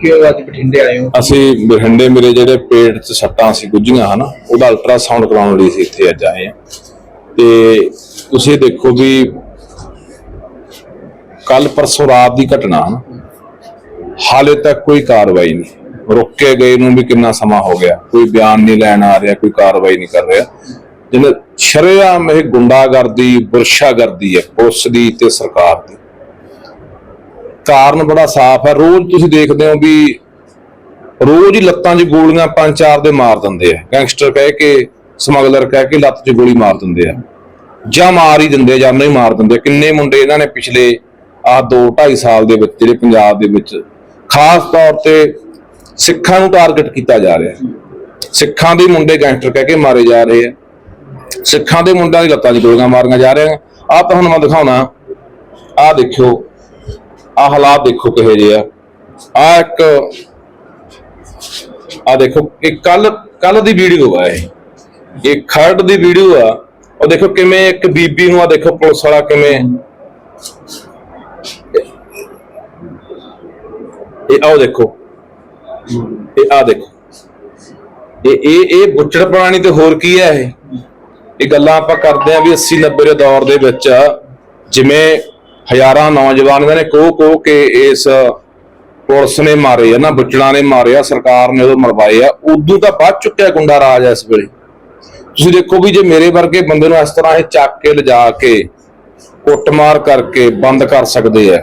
ਕਿਉਂ ਅੱਜ ਬਠਿੰਡੇ ਆਏ ਹੋ? ਅਸੀਂ ਬਠਿੰਡੇ ਮੇਰੇ ਜਿਹੜੇ ਪੇਟ 'ਚ ਸੱਟਾਂ ਸੀ, ਗੁੱਝੀਆਂ ਹਨਾ, ਉਹਦਾ ਅਲਟਰਾਸਾਊਂਡ ਕਰਾਉਣ ਲਈ ਸੀ ਇੱਥੇ ਅੱਜ ਆਏ ਆ ਤੇ ਤੁਸੀਂ ਦੇਖੋ ਵੀ ਕੱਲ ਪਰਸੋਂ ਰਾਤ ਦੀ ਘਟਨਾ ਹਨਾ, ਹਾਲੇ ਤੱਕ ਕੋਈ ਕਾਰਵਾਈ ਨਹੀਂ। ਰੁੱਕੇ ਗਏ ਨੂੰ ਵੀ ਕਿੰਨਾ ਸਮਾਂ ਹੋ ਗਿਆ, ਕੋਈ ਬਿਆਨ ਨਹੀਂ ਲੈਣ ਆ ਰਿਹਾ, ਕੋਈ ਕਾਰਵਾਈ ਨਹੀਂ ਕਰ ਰਿਹਾ। ਜਿਹਨੇ ਸ਼ਰੇਆਮ ਇਹ ਗੁੰਡਾਗਰਦੀ, ਬੁਰਸ਼ਾਗਰਦੀ ਹੈ ਪੁਲਿਸ ਦੀ ਤੇ ਸਰਕਾਰ ਦੀ। ਕਾਰਨ ਬੜਾ ਸਾਫ਼ ਹੈ। ਰੋਜ਼ ਤੁਸੀਂ ਦੇਖਦੇ ਹੋ ਵੀ ਰੋਜ਼ ਹੀ ਲੱਤਾਂ 'ਚ ਗੋਲੀਆਂ ਪੰਜ ਚਾਰ ਦੇ ਮਾਰ ਦਿੰਦੇ ਆ। ਗੈਂਗਸਟਰ ਕਹਿ ਕੇ, ਸਮਗਲਰ ਕਹਿ ਕੇ ਲੱਤ 'ਚ ਗੋਲੀ ਮਾਰ ਦਿੰਦੇ ਆ। ਜਾਂ ਮਾਰ ਹੀ ਦਿੰਦੇ ਜਾਂ ਨਹੀਂ ਮਾਰ ਦਿੰਦੇ। ਕਿੰਨੇ ਮੁੰਡੇ ਇਹਨਾਂ ਨੇ ਪਿਛਲੇ ਆ 2 2.5 ਸਾਲ ਦੇ ਵਿੱਚ, ਜਿਹੜੇ ਪੰਜਾਬ ਦੇ ਵਿੱਚ ਖਾਸ ਤੌਰ ਤੇ ਸਿੱਖਾਂ ਨੂੰ ਟਾਰਗੇਟ ਕੀਤਾ ਜਾ ਰਿਹਾ ਸਿੱਖਾਂ ਦੇ ਮੁੰਡੇ ਗੈਂਗਸਟਰ ਕਹਿ ਕੇ ਮਾਰੇ ਜਾ ਰਹੇ ਆ। ਸਿੱਖਾਂ ਦੇ ਮੁੰਡਿਆਂ ਦੀ ਲੱਤਾਂ 'ਚ ਗੋਲੀਆਂ ਮਾਰੀਆਂ ਜਾ ਰਹੀਆਂ। ਆ ਤੁਹਾਨੂੰ ਮੈਂ ਦਿਖਾਉਣਾ। ਆ ਦੇਖਿਓ। ਆ ਹਾਲਾਤ ਦੇਖੋ ਕਿਹੋ ਜਿਹੇ ਆ। ਆ ਇੱਕ, ਆ ਦੇਖੋ ਇਹ ਕੱਲ ਕੱਲ ਦੀ ਵੀਡੀਓ ਆ ਇਹ। ਇਹ ਖਰੜ ਦੀ ਵੀਡੀਓ ਆ। ਉਹ ਦੇਖੋ ਕਿਵੇਂ ਇੱਕ ਬੀਬੀ ਨੂੰ ਆ ਦੇਖੋ ਪੁਲਿਸ ਵਾਲਾ ਕਿਵੇਂ। ਇਹ ਆਓ ਦੇਖੋ। ਇਹ ਆ ਦੇਖੋ। ਇਹ ਇਹ ਇਹ ਬੁੱਚੜ ਪ੍ਰਾਣੀ ਤੇ ਹੋਰ ਕੀ ਹੈ ਇਹ? ਇਹ ਗੱਲਾਂ ਆਪਾਂ ਕਰਦੇ ਆ ਵੀ 80 90 ਦੇ ਦੌਰ ਦੇ ਵਿੱਚ ਜਿਵੇਂ ਹਜ਼ਾਰਾਂ ਨੌਜਵਾਨਾਂ ਨੇ, ਕੋਹ ਕੋਹ ਕੇ ਇਸ ਪੁਲਿਸ ਨੇ ਮਾਰੇ ਆ, ਨਾ ਬੁੱਚੜਾਂ ਨੇ ਮਾਰੇ ਸਰਕਾਰ ਨੇ ਉਹ ਮਰਵਾਏ ਆ। ਉਦੋਂ ਤਾਂ ਵੱਧ ਚੁੱਕਿਆ ਗੁੰਡਾ ਰਾਜ ਇਸ ਵੇਲੇ। ਤੁਸੀਂ ਦੇਖੋ ਵੀ ਜੇ ਮੇਰੇ ਵਰਗੇ ਬੰਦੇ ਨੂੰ ਇਸ ਤਰ੍ਹਾਂ ਇਹ ਚੱਕ ਕੇ ਲਿਜਾ ਕੇ ਕੁੱਟਮਾਰ ਕਰਕੇ ਬੰਦ ਕਰ ਸਕਦੇ ਆ,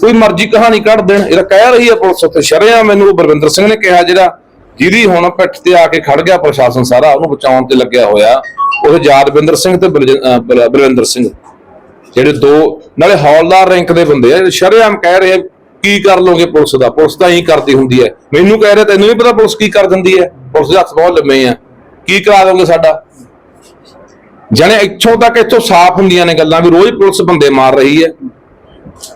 ਕੋਈ ਮਰਜ਼ੀ ਕਹਾਣੀ ਕੱਢ ਦੇਣ। ਇਹਦਾ ਕਹਿ ਰਹੀ ਹੈ ਪੁਲਿਸ ਉੱਤੇ ਸ਼ਰਿਆ ਮੈਨੂੰ ਉਹ ਬਲਵਿੰਦਰ ਸਿੰਘ ਨੇ ਕਿਹਾ ਜਿਹੜਾ ਜਿਹਦੀ ਹੁਣ ਪਿੱਠ ਤੇ ਆ ਕੇ ਖੜ ਗਿਆ ਪ੍ਰਸ਼ਾਸਨ ਸਾਰਾ, ਉਹਨੂੰ ਬਚਾਉਣ ਤੇ ਲੱਗਿਆ ਹੋਇਆ, ਉਹ ਯਾਦਵਿੰਦਰ ਸਿੰਘ ਤੇ ਬਲ- ਬਲਵਿੰਦਰ ਸਿੰਘ। ਜਿਹੜੇ ਦੋ, ਨਾਲੇ ਹੌਲਦਾਰ ਰੈਂਕ ਦੇ ਬੰਦੇ ਆ, ਜਿਹੜੇ ਸ਼ਰੇਆਮ ਕਹਿ ਰਹੇ ਕੀ ਕਰ ਲੋਗੇ ਪੁਲਿਸ ਦਾ? ਪੁਲਿਸ ਤਾਂ ਇਹੀ ਕਰਦੀ ਹੁੰਦੀ ਹੈ। ਮੈਨੂੰ ਕਹਿ ਰਿਹਾ, ਤੈਨੂੰ ਵੀ ਪਤਾ ਪੁਲਿਸ ਕੀ ਕਰ ਦਿੰਦੀ ਹੈ? ਪੁਲਿਸ ਦੇ ਹੱਥ ਬਹੁਤ ਲੰਮੇ ਆ। ਕੀ ਕਰਾ ਦੋਗੇ ਸਾਡਾ? ਜਾਣੇ ਇੱਥੋਂ ਤੱਕ ਇੱਥੋਂ ਸਾਫ਼ ਹੁੰਦੀਆਂ ਨੇ ਗੱਲਾਂ ਵੀ ਰੋਜ਼ ਪੁਲਿਸ ਬੰਦੇ ਮਾਰ ਰਹੀ ਹੈ।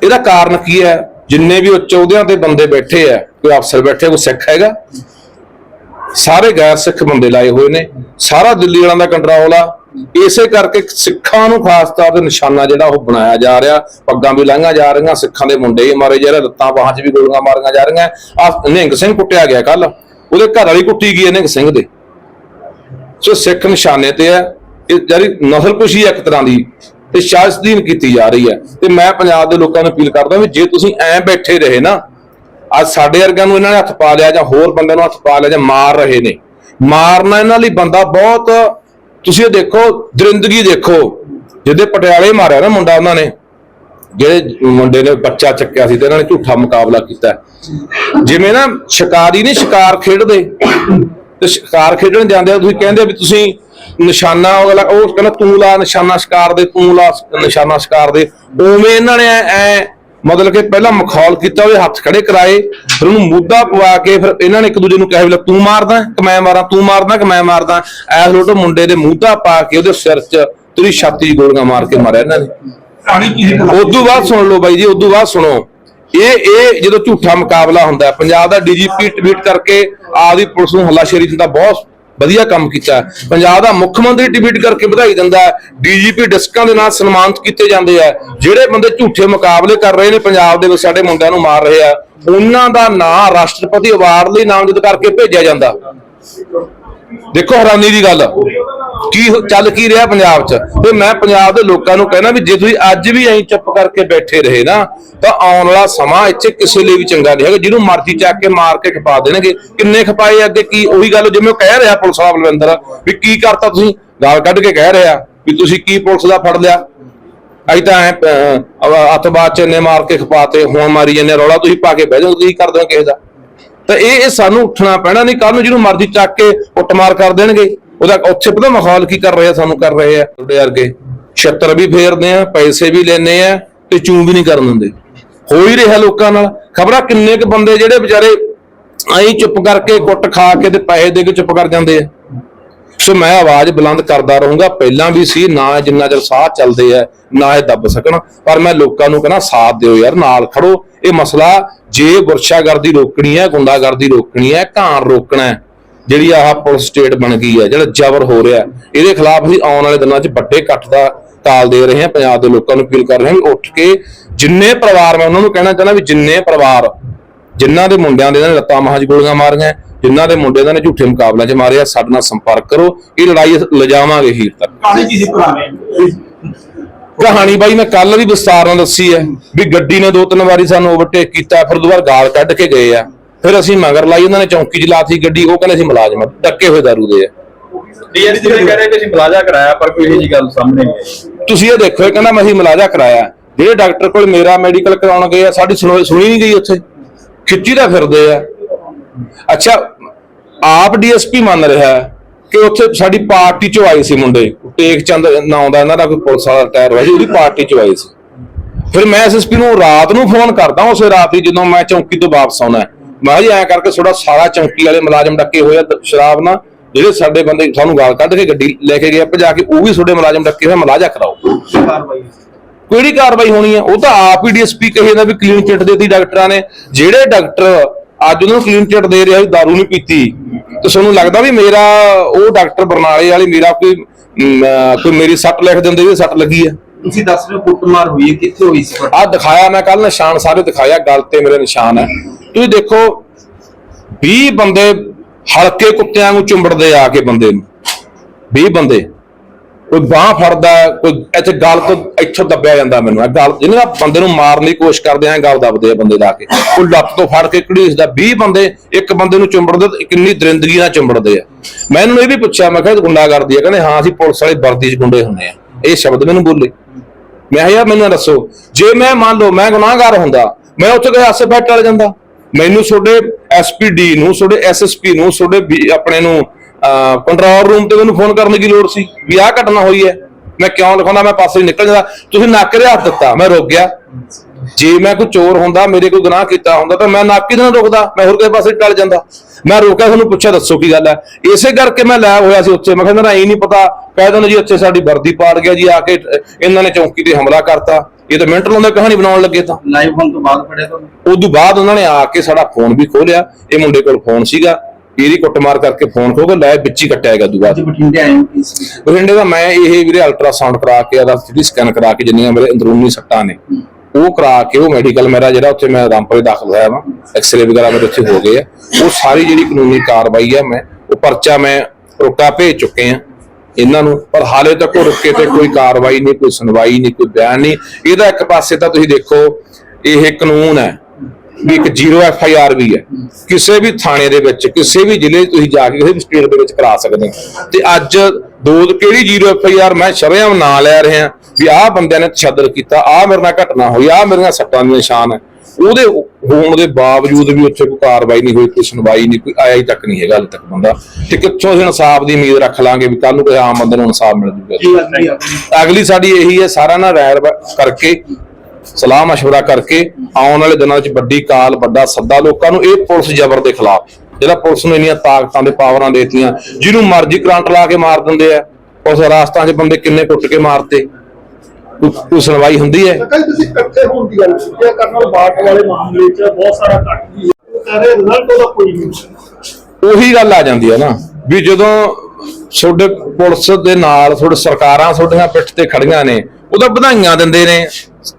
ਇਹਦਾ ਕਾਰਨ ਕੀ ਹੈ? ਜਿੰਨੇ ਵੀ ਉੱਚ ਅਹੁਦਿਆਂ ਤੇ ਬੰਦੇ ਬੈਠੇ ਆ, ਕੋਈ ਅਫਸਰ ਬੈਠੇ, ਕੋਈ ਸਿੱਖ ਹੈਗਾ? ਸਾਰੇ ਗੈਰ ਸਿੱਖ ਬੰਦੇ ਲਾਏ ਹੋਏ ਨੇ। ਸਾਰਾ ਦਿੱਲੀ ਵਾਲਿਆਂ ਦਾ ਕੰਟਰੋਲ ਆ। ਇਸੇ ਕਰਕੇ ਸਿੱਖਾਂ ਨੂੰ ਖਾਸ ਤੌਰ ਤੇ ਨਿਸ਼ਾਨਾ ਜਿਹੜਾ ਉਹ ਬਣਾਇਆ ਜਾ ਰਿਹਾ। ਪੱਗਾਂ ਵੀ ਲਾਈਆਂ ਜਾ ਰਹੀਆਂ, ਸਿੱਖਾਂ ਦੇ ਮੁੰਡੇ ਹੀ ਮਾਰੇ ਜਾ ਰਹੇ, ਲੱਤਾਂ ਬਾਹਾਂ 'ਚ ਵੀ ਗੋਲੀਆਂ ਮਾਰੀਆਂ ਜਾ ਰਹੀਆਂ। ਆ ਨਿਹੰਗ ਸਿੰਘ ਕੁੱਟਿਆ ਗਿਆ ਕੱਲ ਉਹਦੇ ਘਰ ਵਾਲੀ ਕੁੱਟੀ ਗਈ ਹੈ ਨਿਹੰਗ ਸਿੰਘ ਦੇ। ਸੋ ਸਿੱਖ ਨਿਸ਼ਾਨੇ ਤੇ ਹੈ। ਇਹ ਜਿਹੜੀ ਨਸਲਕੁਸ਼ੀ ਹੈ ਇੱਕ ਤਰ੍ਹਾਂ ਦੀ, ਤੇ ਸ਼ਾਸਦੀਨ ਕੀਤੀ ਜਾ ਰਹੀ ਹੈ। ਤੇ ਮੈਂ ਪੰਜਾਬ ਦੇ ਲੋਕਾਂ ਨੂੰ ਅਪੀਲ ਕਰਦਾ ਵੀ ਜੇ ਤੁਸੀਂ ਐਂ ਬੈਠੇ ਰਹੇ ਨਾ ਅੱਜ ਸਾਡੇ ਵਰਗਿਆਂ ਨੂੰ ਇਹਨਾਂ ਨੇ ਹੱਥ ਪਾ ਲਿਆ ਜਾਂ ਹੋਰ ਬੰਦਿਆਂ ਨੂੰ ਹੱਥ ਪਾ ਲਿਆ ਜਾਂ ਮਾਰ ਰਹੇ ਨੇ। ਮਾਰਨਾ ਇਹਨਾਂ ਲਈ ਬੰਦਾ ਬਹੁਤ, ਤੁਸੀਂ ਇਹ ਦੇਖੋ, ਦਰਿੰਦਗੀ ਦੇਖੋ। ਜਿਹਦੇ ਪਟਿਆਲੇ ਮਾਰਿਆ ਨਾ ਮੁੰਡਾ ਉਹਨਾਂ ਨੇ, ਜਿਹੜੇ ਮੁੰਡੇ ਨੇ ਬੱਚਾ ਚੱਕਿਆ ਸੀ ਤੇ ਇਹਨਾਂ ਨੇ ਝੂਠਾ ਮੁਕਾਬਲਾ ਕੀਤਾ। ਜਿਵੇਂ ਨਾ ਸ਼ਿਕਾਰੀ ਨਹੀਂ ਸ਼ਿਕਾਰ ਖੇਡਦੇ, ਤੇ ਸ਼ਿਕਾਰ ਖੇਡਣ ਜਾਂਦੇ ਆ, ਤੁਸੀਂ ਕਹਿੰਦੇ ਵੀ ਤੁਸੀਂ ਨਿਸ਼ਾਨਾ ਅਗਲਾ ਉਹ ਕਹਿੰਦਾ ਤੂੰ ਲਾ ਨਿਸ਼ਾਨਾ ਸ਼ਿਕਾਰ ਦੇ, ਤੂੰ ਲਾ ਨਿਸ਼ਾਨਾ ਸ਼ਿਕਾਰ ਦੇ। ਉਵੇਂ ਇਹਨਾਂ ਨੇ ਐ ਮਤਲਬ ਕਿ ਪਹਿਲਾਂ ਮਖੌਲ ਕੀਤਾ ਉਹਦੇ ਹੱਥ ਖੜੇ ਕਰਾਏ ਫਿਰ ਉਹਨੂੰ ਮੁੱਦਾ ਪਵਾ ਕੇ ਫਿਰ ਇਹਨਾਂ ਨੇ ਇੱਕ ਦੂਜੇ ਨੂੰ ਕਿਹਾ ਵੀ ਲੈ ਤੂੰ ਮਾਰਦਾ ਕਿ ਮੈਂ ਮਾਰਾਂ ਤੂੰ ਮਾਰਦਾ ਕਿ ਮੈਂ ਮਾਰਦਾ। ਐਸ ਲੋਟੋ ਮੁੰਡੇ ਦੇ ਮੁੱਦਾ ਪਾ ਕੇ ਉਹਦੇ ਸਿਰ 'ਚ ਤੇਰੀ ਛਾਤੀ 'ਚ ਗੋਲੀਆਂ ਮਾਰ ਕੇ ਮਾਰਿਆ ਇਹਨਾਂ ਨੇ। ਉਦੋਂ ਬਾਅਦ ਸੁਣ ਲਓ ਬਾਈ ਜੀ ਉਦੋਂ ਬਾਅਦ ਸੁਣੋ। ਇਹ ਇਹ ਜਦੋਂ ਝੂਠਾ ਮੁਕਾਬਲਾ ਹੁੰਦਾ ਪੰਜਾਬ ਦਾ ਡੀਜੀਪੀ ਟਵੀਟ ਕਰਕੇ ਆਪਦੀ ਪੁਲਿਸ ਨੂੰ ਹੱਲਾਸ਼ੇਰੀ ਦਿੰਦਾ ਬਹੁਤ ਵਧੀਆ ਕੰਮ ਕੀਤਾ ਪੰਜਾਬ ਦਾ ਮੁੱਖ ਮੰਤਰੀ ਟਵੀਟ ਕਰਕੇ ਵਧਾਈ ਦਿੰਦਾ ਡੀਜੀਪੀ ਡਿਸਕਾਂ ਦੇ ਨਾਲ ਸਨਮਾਨਿਤ ਕੀਤੇ ਜਾਂਦੇ ਆ। ਜਿਹੜੇ ਬੰਦੇ ਝੂਠੇ ਮੁਕਾਬਲੇ ਕਰ ਰਹੇ ਨੇ ਪੰਜਾਬ ਦੇ ਵਿੱਚ, ਸਾਡੇ ਮੁੰਡਿਆਂ ਨੂੰ ਮਾਰ ਰਹੇ ਆ। ਉਹਨਾਂ ਦਾ ਨਾਂ ਰਾਸ਼ਟਰਪਤੀ ਅਵਾਰਡ ਲਈ ਨਾਮਜ਼ਦ ਕਰਕੇ ਭੇਜਿਆ ਜਾਂਦਾ। ਦੇਖੋ ਹੈਰਾਨੀ ਦੀ ਗੱਲ। ਕੀ ਚੱਲ ਕੀ ਰਿਹਾ ਪੰਜਾਬ 'ਚ? ਤੇ ਮੈਂ ਪੰਜਾਬ ਦੇ ਲੋਕਾਂ ਨੂੰ ਕਹਿਣਾ ਵੀ ਜੇ ਤੁਸੀਂ ਅੱਜ ਵੀ ਐਂ ਚੁੱਪ ਕਰਕੇ ਬੈਠੇ ਰਹੇ ਨਾ, ਤਾਂ ਆਉਣ ਵਾਲਾ ਸਮਾਂ ਇੱਥੇ ਕਿਸੇ ਲਈ ਵੀ ਚੰਗਾ ਨਹੀਂ ਹੈਗਾ। ਜਿਹਨੂੰ ਮਰਜ਼ੀ ਚੱਕ ਕੇ ਮਾਰ ਕੇ ਖਪਾ ਦੇਣਗੇ। ਕਿੰਨੇ ਖਪਾਏ ਅੱਗੇ ਕੀ, ਉਹੀ ਗੱਲ ਜਿਵੇਂ ਉਹ ਕਹਿ ਰਿਹਾ ਪੁਲਿਸ ਵਾਲਾ ਬਲਵਿੰਦਰ, ਵੀ ਕੀ ਕਰਤਾ ਤੁਸੀਂ? ਗਾਲ ਕੱਢ ਕੇ ਕਹਿ ਰਿਹਾ ਵੀ ਤੁਸੀਂ ਕੀ ਪੁਲਿਸ ਦਾ ਫੜ ਲਿਆ? ਅਈ ਤਾਂ ਐ ਅਤਬਾਦ ਚ ਨੇ ਮਾਰ ਕੇ ਖਪਾਤੇ, ਹੁਣ ਮਾਰੀ ਜਾਂਦੇ ਰੌਲਾ ਤੁਸੀਂ ਪਾ ਕੇ ਬਹਿ ਜਾਓ, ਤੁਸੀਂ ਕਰ ਦਿਓ ਕਿਸੇ ਦਾ? ਤਾਂ ਇਹ ਇਹ ਸਾਨੂੰ ਉੱਠਣਾ ਪੈਣਾ ਨਹੀਂ। ਕੱਲ ਨੂੰ ਜਿਹਨੂੰ ਮਰਜ਼ੀ ਚੱਕ ਕੇ ਕੁੱਟਮਾਰ ਕਰ ਦੇਣਗੇ। ਉਹਦਾ ਉੱਥੇ ਪਤਾ ਮਾਹੌਲ ਕੀ ਕਰ ਰਹੇ ਆ, ਸਾਨੂੰ ਕਰ ਰਹੇ ਆ। ਤੁਹਾਡੇ ਵਰਗੇ ਛੱਤਰ ਵੀ ਫੇਰਦੇ ਆ, ਪੈਸੇ ਵੀ ਲੈਨੇ ਆ ਤੇ ਚੂੰ ਵੀ ਨਹੀਂ ਕਰਨ ਦਿੰਦੇ। ਹੋ ਹੀ ਰਿਹਾ ਲੋਕਾਂ ਨਾਲ। ਖਬਰਾਂ ਕਿੰਨੇ ਕੁ ਬੰਦੇ ਜਿਹੜੇ ਵਿਚਾਰੇ ਐਂ ਚੁੱਪ ਕਰਕੇ ਕੁੱਟ ਖਾ ਕੇ ਤੇ ਪੈਸੇ ਦੇ ਕੇ ਚੁੱਪ ਕਰ ਜਾਂਦੇ ਆ। ਸੋ ਮੈਂ ਆਵਾਜ਼ ਬੁਲੰਦ ਕਰਦਾ ਰਹੂੰਗਾ। ਪਹਿਲਾਂ ਵੀ ਸੀ, ਨਾ ਜਿੰਨਾ ਚਿਰ ਸਾਹ ਚੱਲਦੇ ਆ, ਨਾ ਇਹ ਦੱਬ ਸਕਣ। ਪਰ ਮੈਂ ਲੋਕਾਂ ਨੂੰ ਕਹਿੰਦਾ, ਸਾਥ ਦਿਓ ਯਾਰ, ਨਾਲ ਖੜੋ। ਇਹ ਮਸਲਾ ਜੇ ਗੁਰਸ਼ਾਗਰਦੀ ਰੋਕਣੀ ਹੈ, ਗੁੰਡਾਗਰਦੀ ਰੋਕਣੀ ਹੈ, ਘਾਣ ਰੋਕਣਾ ਹੈ। ਜਿਹੜੀ ਆਹ ਪੁਲਿਸ ਸਟੇਟ ਬਣ ਗਈ ਹੈ ਜਿਹੜਾ ਜ਼ਬਰ ਹੋ ਰਿਹਾ ਇਹਦੇ ਖਿਲਾਫ ਅਸੀਂ ਆਉਣ ਵਾਲੇ ਦਿਨਾਂ 'ਚ ਵੱਡੇ ਇਕੱਠ ਦਾ ਤਾਲ ਦੇ ਰਹੇ ਹਾਂ ਪੰਜਾਬ ਦੇ ਲੋਕਾਂ ਨੂੰ ਅਪੀਲ ਕਰ ਰਹੇ ਹਾਂ ਵੀ ਉੱਠ ਕੇ ਜਿੰਨੇ ਪਰਿਵਾਰ ਮੈਂ ਉਹਨਾਂ ਨੂੰ ਕਹਿਣਾ ਚਾਹੁੰਦਾ ਵੀ ਜਿੰਨੇ ਪਰਿਵਾਰ ਜਿਨ੍ਹਾਂ ਦੇ ਮੁੰਡਿਆਂ ਦੇ ਇਹਨਾਂ ਨੇ ਲੱਤਾਂ ਮਹਾਂ 'ਚ ਗੋਲੀਆਂ ਮਾਰੀਆਂ ਜਿਨ੍ਹਾਂ ਦੇ ਮੁੰਡੇ ਇਹਨਾਂ ਨੇ ਝੂਠੇ ਮੁਕਾਬਲਿਆਂ 'ਚ ਮਾਰਿਆ ਸਾਡੇ ਨਾਲ ਸੰਪਰਕ ਕਰੋ ਇਹ ਲੜਾਈ ਲਿਜਾਵਾਂਗੇ ਹੀਰ ਤੱਕ। ਕਹਾਣੀ ਬਾਈ ਮੈਂ ਕੱਲ ਵੀ ਵਿਸਤਾਰ ਨਾਲ ਦੱਸੀ ਹੈ ਵੀ ਗੱਡੀ ਨੇ ਦੋ ਤਿੰਨ ਵਾਰੀ ਸਾਨੂੰ ਓਵਰਟੇਕ ਕੀਤਾ ਫਿਰ ਦੁਬਾਰਾ ਗਾਲ ਕੱਢ ਕੇ ਗਏ ਆ। ਫਿਰ ਅਸੀਂ ਮਗਰ ਲਾਈ ਉਹਨਾਂ ਨੇ ਚੌਂਕੀ 'ਚ ਲਾਤੀ ਗੱਡੀ ਉਹ ਕਹਿੰਦੇ ਅਸੀਂ ਮੁਲਾਜ਼ਮ ਆ, ਡੱਕੇ ਹੋਏ ਦਾਰੂ ਦੇ ਆ। ਡੀਐਸਪੀ ਨੇ ਕਹਿ ਰਿਹਾ ਕਿ ਅਸੀਂ ਮਲਾਜਾ ਕਰਾਇਆ ਪਰ ਕੋਈ ਇਹੋ ਜਿਹੀ ਗੱਲ ਸਾਹਮਣੇ ਨਹੀਂ ਆਈ। ਤੁਸੀਂ ਇਹ ਦੇਖੋ ਇਹ ਕਹਿੰਦਾ ਮੈਂ ਹੀ ਮੁਲਾਜ਼ਾ ਕਰਾਇਆ। ਜਿਹੜੇ ਡਾਕਟਰ ਕੋਲ ਮੇਰਾ ਮੈਡੀਕਲ ਕਰਾਉਣ ਗਏ ਆ ਸਾਡੀ ਸੁਣਵਾਈ ਸੁਣੀ ਨਹੀਂ ਗਈ ਉੱਥੇ। ਖਿੱਚੀ ਦਾ ਫਿਰਦੇ ਆ। ਅੱਛਾ ਆਪ ਡੀਐਸਪੀ ਮੰਨ ਰਿਹਾ ਹੈ ਕਿ ਉੱਥੇ ਸਾਡੀ ਪਾਰਟੀ ਚੋਂ ਆਏ ਸੀ ਮੁੰਡੇ। ਟੇਕ ਚੰਦ ਨਾਂ ਦਾ ਇਹਨਾਂ ਦਾ ਕੋਈ ਪੁਲਿਸ ਵਾਲਾ ਰਿਟਾਇਰ ਹੋਇਆ ਸੀ ਉਹਦੀ ਪਾਰਟੀ ਚੋਂ ਆਏ ਸੀ। ਫਿਰ ਮੈਂ ਐਸਐਸਪੀ ਨੂੰ ਰਾਤ ਨੂੰ ਫੋਨ ਕਰਦਾ ਉਸੇ ਰਾਤ ਹੀ ਜਦੋਂ ਮੈਂ ਚੌਂਕੀ ਤੋਂ ਵਾਪਸ ਆਉਣਾ। ਹੈ। ਮੈਂ ਜੀ ਐਂ ਕਰਕੇ ਥੋੜਾ ਸਾਰਾ ਚੌਂਕੀ ਵਾਲੇ ਮੁਲਾਜ਼ਮ ਡੱਕੇ ਹੋਏ ਆ ਸ਼ਰਾਬ ਨਾਲ ਜਿਹੜੇ ਸਾਡੇ ਬੰਦੇ ਸਾਨੂੰ ਗਾਲ ਕੱਢ ਕੇ ਗੱਡੀ ਲੈ ਕੇ ਗਏ ਆ ਭਜਾ ਕੇ ਉਹ ਵੀ ਤੁਹਾਡੇ ਮੁਲਾਜ਼ਮ ਡੱਕੇ ਹੋਏ ਮੁਲਾਜ਼ਾ ਕਰਾਓ। ਕਾਰਵਾਈ ਕਿਹੜੀ ਕਾਰਵਾਈ ਹੋਣੀ ਹੈ? ਉਹ ਤਾਂ ਆਪ ਹੀ ਡੀਐਸਪੀ ਕਹੇ ਦਾ ਵੀ ਕਲੀਨ ਚਿੱਟ ਦੇਤੀ ਡਾਕਟਰਾਂ ਨੇ। ਜਿਹੜੇ ਡਾਕਟਰ ਅੱਜ ਉਹਨਾਂ ਨੂੰ ਕਲੀਨ ਚਿੱਟ ਦੇ ਰਿਹਾ ਵੀ ਦਾਰੂ ਨਹੀਂ ਪੀਤੀ ਤੇ ਤੁਹਾਨੂੰ ਲੱਗਦਾ ਵੀ ਮੇਰਾ ਉਹ ਡਾਕਟਰ ਬਰਨਾਲੇ ਵਾਲੇ ਮੇਰਾ ਕੋਈ ਕੋਈ ਮੇਰੀ ਸੱਟ ਲਿਖ ਦਿੰਦੇ ਵੀ ਸੱਟ ਲੱਗੀ ਆ ਤੁਸੀਂ ਦੱਸ ਰਹੇ ਹੋ ਕੁੱਟਮਾਰ ਹੋਈ ਹੈ, ਕਿੱਥੇ ਹੋਈ ਸੀ ਆ ਦਿਖਾਇਆ ਮੈਂ ਕੱਲ ਨਿਸ਼ਾਨ, ਸਾਰੇ ਦਿਖਾਇਆ, ਗਲ ਤੇ ਮੇਰੇ ਨਿਸ਼ਾਨ ਹੈ। ਤੁਸੀਂ ਦੇਖੋ 20 ਬੰਦੇ ਹਲਕੇ ਕੁੱਤਿਆਂ ਨੂੰ ਚੁੰਬੜਦੇ ਆ ਕੇ ਬੰਦੇ ਨੂੰ। 20 ਬੰਦੇ। ਕੋਈ ਬਾਹ ਫੜਦਾ, ਕੋਈ ਇੱਥੇ ਗਲ ਤੋਂ ਇੱਥੋਂ ਦੱਬਿਆ ਜਾਂਦਾ ਮੈਨੂੰ। ਇਹ ਗਲ ਜਿਹਨਾਂ ਬੰਦੇ ਨੂੰ ਮਾਰਨ ਦੀ ਕੋਸ਼ਿਸ਼ ਕਰਦੇ ਆ ਗਲ ਦੱਬਦੇ ਆ ਬੰਦੇ ਦਾ ਕੇ। ਉਹ ਲੱਤ ਤੋਂ ਫੜ ਕੇ ਘੜੀਸਦਾ 20 ਬੰਦੇ, ਇੱਕ ਬੰਦੇ ਨੂੰ ਚੁੰਬੜਦੇ ਕਿੰਨੀ ਦਰਿੰਦਗੀ ਨਾਲ ਚੁੰਬੜਦੇ ਆ। ਮੈਨੂੰ ਇਹ ਵੀ ਪੁੱਛਿਆ, ਮੈਂ ਕਿਹਾ ਗੁੰਡਾ ਕਰਦੀ ਆ। ਕਹਿੰਦੇ, ਹਾਂ, ਅਸੀਂ ਪੁਲਿਸ ਵਾਲੇ ਵਰਦੀ 'ਚ ਗੁੰਡੇ ਹੁੰਦੇ ਆ। ਇਹ ਸ਼ਬਦ ਮੈਨੂੰ ਬੋਲੇ। ਮੈਂ ਕਿਹਾ, ਯਾਰ ਮੈਨੂੰ ਦੱਸੋ, ਜੇ ਮੈਂ ਮੰਨ ਲਓ ਮੈਂ ਗੁਨਾਹਗਾਰ ਹੁੰਦਾ, ਮੈਂ ਉੱਥੇ ਕੋਈ ਆਸੇ ਬੈਠ ਟਲ ਜਾਂਦਾ। ਮੈਨੂੰ ਤੁਹਾਡੇ ਐਸਪੀਡੀ ਨੂੰ, ਤੁਹਾਡੇ ਐਸਐਸਪੀ ਨੂੰ, ਤੁਹਾਡੇ ਵੀ- ਆਪਣੇ ਨੂੰ ਕੰਟਰੋਲ ਰੂਮ ਤੇ ਮੈਨੂੰ ਫੋਨ ਕਰਨ ਦੀ ਲੋੜ ਸੀ ਵੀ ਆਹ ਘਟਨਾ ਹੋਈ ਹੈ। ਮੈਂ ਕਿਉਂ ਲਿਖਾਉਂਦਾ? ਮੈਂ ਪਾਸੇ ਨਿਕਲ ਜਾਂਦਾ। ਤੁਸੀਂ ਨੱਕ ਦੇ ਹੱਥ ਦਿੱਤਾ, ਮੈਂ ਰੁਕ ਗਿਆ। ਜੇ ਮੈਂ ਕੋਈ ਚੋਰ ਹੁੰਦਾ ਮੇਰੇ ਕੋਈ ਗੁਨਾਹ ਕੀਤਾ ਹੁੰਦਾ ਤਾਂ ਮੈਂ ਨੱਕ ਹੀ ਨਾ ਰੁਕਦਾ ਮੈਂ ਹੋਰ ਕਿਸੇ ਪਾਸੇ ਟਲ ਜਾਂਦਾ। ਮੈਂ ਰੋਕਿਆ ਤੁਹਾਨੂੰ ਪੁੱਛਿਆ ਦੱਸੋ ਕੀ ਗੱਲ ਹੈ? ਇਸੇ ਕਰਕੇ ਮੈਂ ਲੈ ਹੋਇਆ ਸੀ ਉੱਥੇ। ਮੈਂ ਕਹਿੰਦਾ ਨਾ ਇਹ ਨਹੀਂ ਪਤਾ। ਕਹਿ ਦਿੰਦੇ ਜੀ ਉੱਥੇ ਸਾਡੀ ਵਰਦੀ ਪਾੜ ਗਿਆ ਜੀ ਆ ਕੇ ਇਹਨਾਂ ਨੇ ਚੌਂਕੀ ਤੇ ਹਮਲਾ ਕਰਤਾ। ਇਹ ਤਾਂ ਮਿੰਟ ਲਾਉਂਦੇ ਕਹਾਣੀ ਬਣਾਉਣ ਲੱਗੇ ਤਾਂ। ਲਾਈਵ ਹੋਣ ਤੋਂ ਬਾਅਦ ਫੜਿਆ ਤੁਹਾਨੂੰ? ਉਦੋਂ ਬਾਅਦ ਉਹਨਾਂ ਨੇ ਆ ਕੇ ਸਾਡਾ ਫੋਨ ਵੀ ਖੋਲਿਆ ਇਹ ਮੁੰਡੇ ਕੋਲ ਫੋਨ ਸੀਗਾ। ਇਹਦੀ ਕੁੱਟਮਾਰ ਕਰਕੇ ਫੋਨ ਖੋ ਕੇ ਲੈ ਵਿੱਚ ਹੀ ਕੱਟਿਆ ਗਿਆ ਅੱਜ ਬਠਿੰਡੇ ਆਏ ਬਠਿੰਡੇ ਦਾ ਮੈਂ ਇਹ ਵੀਰੇ ਅਲਟਰਾਸਾਊਂਡ ਕਰਾ ਕੇ ਆਦਾ ਸਿਟੀ ਸਕੈਨ ਕਰਾ ਕੇ ਜਿੰਨੀਆਂ ਮੇਰੇ ਅੰਦਰੂਨੀ ਸੱਟਾਂ ਨੇ ਉਹ ਕਰਾ ਕੇ ਉਹ ਮੈਡੀਕਲ ਮੇਰਾ ਜਿਹੜਾ ਉੱਥੇ ਮੈਂ ਰਾਮਪੁਰੇ ਦਾਖਲ ਹੋਇਆ ਵਾਂ ਐਕਸਰੇ ਵਗੈਰਾ ਮੇਰੇ ਉੱਥੇ ਹੋ ਗਏ ਆ। ਉਹ ਸਾਰੀ ਜਿਹੜੀ ਕਾਨੂੰਨੀ ਕਾਰਵਾਈ ਆ ਮੈਂ, ਉਹ ਪਰਚਾ ਮੈਂ ਰੁਕਾ ਭੇਜ ਚੁੱਕੇ ਆ ਇਹਨਾਂ ਨੂੰ, ਪਰ ਹਾਲੇ ਤੱਕ ਉਹ ਰੁਕੇ ਤੇ ਕੋਈ ਕਾਰਵਾਈ ਨਹੀਂ, ਕੋਈ ਸੁਣਵਾਈ ਨਹੀਂ, ਕੋਈ ਬਿਆਨ ਨਹੀਂ। ਇਹਦਾ ਇੱਕ ਪਾਸੇ ਤਾਂ ਤੁਸੀਂ ਦੇਖੋ, ਇਹ ਕਾਨੂੰਨ ਹੈ ਵੀ ਇੱਕ ਜ਼ੀਰੋ ਐਫ ਆਈ ਆਰ ਵੀ ਹੈ। ਕਿਸੇ ਵੀ ਥਾਣੇ ਦੇ ਵਿੱਚ, ਕਿਸੇ ਵੀ ਜ਼ਿਲ੍ਹੇ 'ਚ ਤੁਸੀਂ ਜਾ ਕੇ ਕਿਸੇ ਵੀ ਸਟੇਟ ਦੇ ਵਿੱਚ ਕਰਾ ਸਕਦੇ ਹੋ। ਤੇ ਅੱਜ ਦੋ ਕਿਹੜੀ ਜ਼ੀਰੋ ਐਫ ਆਈ ਆਰ ਮੈਂ ਸ਼ਰੇਆਮ ਨਾਂ ਲੈ ਰਿਹਾ ਵੀ ਆਹ ਬੰਦਿਆਂ ਨੇ ਤਸ਼ੱਦਦ ਕੀਤਾ ਆਹ ਮੇਰੇ ਨਾਲ ਘਟਨਾ ਹੋਈ ਆਹ ਮੇਰੀਆਂ ਸੱਟਾਂ ਦੇ ਨਿਸ਼ਾਨ ਹੈ ਉਹਦੇ ਹੋਣ ਦੇ ਬਾਵਜੂਦ ਵੀ ਉੱਥੇ ਕੋਈ ਕਾਰਵਾਈ ਨਹੀਂ ਹੋਈ ਕੋਈ ਸੁਣਵਾਈ ਨਹੀਂ ਕੋਈ ਆਇਆ ਹੀ ਤੱਕ ਨਹੀਂ ਹੈਗਾ ਹਾਲੇ ਤੱਕ ਬੰਦਾ ਤੇ ਕਿੱਥੋਂ ਅਸੀਂ ਇਨਸਾਫ ਦੀ ਉਮੀਦ ਰੱਖ ਲਾਂਗੇ ਵੀ ਕੱਲ ਨੂੰ ਕੋਈ ਆਮ ਬੰਦੇ ਨੂੰ ਇਨਸਾਫ ਮਿਲ ਜੂਗਾ ਕੀ ਗੱਲ ਨਹੀਂ ਆਪਣੀ ਅਗਲੀ ਸਾਡੀ ਇਹੀ ਹੈ ਸਾਰਾ ਨਾਲ ਰਾਇ ਬ- ਕਰਕੇ ਸਲਾਹ مشورہ ਕਰਕੇ ਆਉਣ ਵਾਲੇ ਦਿਨਾਂ ਵਿੱਚ ਵੱਡੀ ਕਾਲ ਵੱਡਾ ਸੱਦਾ ਲੋਕਾਂ ਨੂੰ ਇਹ ਪੁਲਿਸ ਜ਼ਬਰ ਦੇ ਖਿਲਾਫ ਜਿਹੜਾ ਪੁਲਿਸ ਨੂੰ ਇੰਨੀਆਂ ਤਾਕਤਾਂ ਦੇ ਪਾਵਰਾਂ ਦੇਤੀਆਂ ਜਿਹਨੂੰ ਮਰਜ਼ੀ ਕਰੰਟ ਲਾ ਕੇ ਮਾਰ ਦਿੰਦੇ ਆ ਉਸ ਰਾਸਤਾਂ 'ਚ ਬੰਦੇ ਕਿੰਨੇ ਕੁੱਟ ਕੇ ਮਾਰਤੇ? ਕੋਈ ਸੁਣਵਾਈ ਹੁੰਦੀ ਹੈ? ਕੱਲ ਤੁਸੀਂ ਇਕੱਠੇ ਹੋਣ ਦੀ ਗੱਲ ਕੀਤੀ ਹੈ ਕਰਨਲ ਬਾਟ ਵਾਲੇ ਮਾਮਲੇ 'ਚ ਬਹੁਤ ਸਾਰਾ ਘੱਟ ਗਈ ਇਹਦੇ ਰਿਜ਼ਲਟ ਉਹਦਾ ਕੋਈ ਨਹੀਂ ਉਹੀ ਗੱਲ ਆ ਜਾਂਦੀ ਹੈ ਨਾ ਵੀ ਜਦੋਂ ਤੁਹਾਡੇ ਪੁਲਿਸ ਦੇ ਨਾਲ ਤੁਹਾਡੇ ਸਰਕਾਰਾਂ ਤੁਹਾਡੀਆਂ ਪਿੱਠ ਤੇ ਖੜੀਆਂ ਨੇ ਉਹਦਾ ਵਧਾਈਆਂ ਦਿੰਦੇ ਨੇ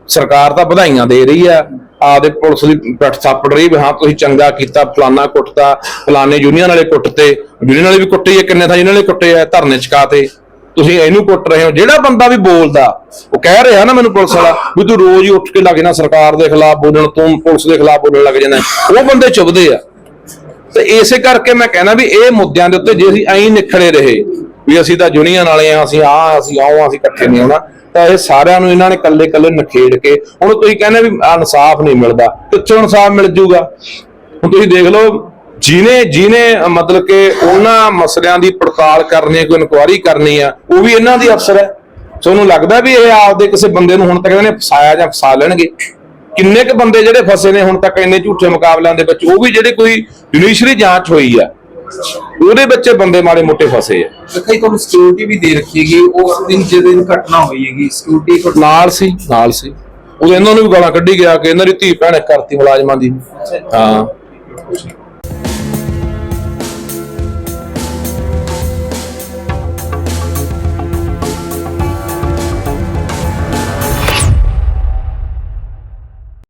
ਸਰਕਾਰ ਤਾਂ ਵਧਾਈਆਂ ਦੇ ਰਹੀ ਆ ਆਪਦੇ ਪੁਲਿਸ ਦੀ ਪਿੱਠ ਥਾਪੜ ਰਹੀ ਵੀ ਹਾਂ, ਤੁਸੀਂ ਚੰਗਾ ਕੀਤਾ, ਫਲਾਨਾ ਕੁੱਟਤਾ, ਫਲਾਨੇ ਯੂਨੀਅਨ ਵਾਲੇ ਕੁੱਟਤੇ ਯੂਨੀਅਨ ਵਾਲੇ ਵੀ ਕੁੱਟੇ ਆ, ਕਿੰਨੇ ਥਾਂ ਇਹਨਾਂ ਨੇ ਕੁੱਟੇ ਆ, ਧਰਨੇ ਚਕਾਤੇ। ਤੁਸੀਂ ਇਹਨੂੰ ਕੁੱਟ ਰਹੇ ਹੋ, ਜਿਹੜਾ ਬੰਦਾ ਵੀ ਬੋਲਦਾ, ਉਹ ਕਹਿ ਰਿਹਾ ਨਾ ਮੈਨੂੰ ਪੁਲਿਸ ਵਾਲਾ ਵੀ ਤੂੰ ਰੋਜ਼ ਹੀ ਉੱਠ ਕੇ ਲੱਗ ਜਾਣਾ ਸਰਕਾਰ ਦੇ ਖਿਲਾਫ ਬੋਲਣ, ਤੂੰ ਪੁਲਿਸ ਦੇ ਖਿਲਾਫ ਬੋਲਣ ਲੱਗ ਜਾਣਾ। ਉਹ ਬੰਦੇ ਚੁੱਭਦੇ ਆ। ਤੇ ਇਸੇ ਕਰਕੇ ਮੈਂ ਕਹਿੰਦਾ ਵੀ ਇਹ ਮੁੱਦਿਆਂ ਦੇ ਉੱਤੇ ਜੇ ਅਸੀਂ ਐਂ ਨਿਖੜੇ ਰਹੇ ਵੀ ਅਸੀਂ ਤਾਂ ਯੂਨੀਅਨ ਵਾਲੇ ਆ, ਅਸੀਂ ਆ, ਅਸੀਂ ਆਉਂ ਅਸੀਂ ਇਕੱਠੇ ਨਹੀਂ ਆਉਣਾ। ਤਾਂ ਇਹ ਸਾਰਿਆਂ ਨੂੰ ਇਹਨਾਂ ਨੇ ਕੱਲੇ ਕੱਲੇ ਨਖੇੜ ਕੇ, ਹੁਣ ਤੁਸੀਂ ਕਹਿੰਦੇ ਵੀ ਇਨਸਾਫ ਨਹੀਂ ਮਿਲਦਾ, ਕਿੱਥੋਂ ਇਨਸਾਫ ਮਿਲ ਜੂਗਾ? ਹੁਣ ਤੁਸੀਂ ਦੇਖ ਲਓ, ਜਿਹਨੇ ਜਿਹਨੇ ਮਤਲਬ ਕਿ ਉਹਨਾਂ ਮਸਲਿਆਂ ਦੀ ਪੜਤਾਲ ਕਰਨੀ ਹੈ, ਕੋਈ ਇਨਕੁਆਇਰੀ ਕਰਨੀ ਆ, ਉਹ ਵੀ ਇਹਨਾਂ ਦੀ ਅਫਸਰ ਹੈ। ਤੁਹਾਨੂੰ ਲੱਗਦਾ ਵੀ ਇਹ ਆਪਦੇ ਕਿਸੇ ਬੰਦੇ ਨੂੰ ਹੁਣ ਤੱਕ ਇਹਨੇ ਫਸਾਇਆ ਜਾਂ ਫਸਾ ਲੈਣਗੇ। ਕਿੰਨੇ ਕ ਬੰਦੇ ਜਿਹੜੇ ਫਸੇ ਨੇ ਹੁਣ ਤੱਕ ਇੰਨੇ ਝੂਠੇ ਮੁਕਾਬਲਿਆਂ ਦੇ ਵਿੱਚ, ਉਹ ਵੀ ਜਿਹੜੇ ਕੋਈ ਜੁਡੀਸ਼ਰੀ ਜਾਂਚ ਹੋਈ ਆ ਉਹਦੇ ਵਿੱਚ ਇਹ ਬੰਦੇ ਮਾੜੇ ਮੋਟੇ ਫਸੇ ਆ। ਦੇਖਾਈ ਤੁਹਾਨੂੰ ਸਿਕਿਉਰਿਟੀ ਵੀ ਦੇ ਰੱਖੀ ਹੈਗੀ ਉਸ ਦਿਨ ਜਦੋਂ ਦਿਨ ਘਟਨਾ ਹੋਈ ਹੈਗੀ ਸਿਕਿਉਰਿਟੀ ਨਾਲ ਸੀ ਨਾਲ ਸੀ। ਉਹ ਇਹਨਾਂ ਨੂੰ ਵੀ ਗਾਲਾਂ ਕੱਢੀ ਗਿਆ ਕਿ ਇਹਨਾਂ ਦੀ ਧੀ ਭੈਣ ਕਰਤੀ ਮੁਲਾਜ਼ਮਾਂ ਦੀ। ਹਾਂ।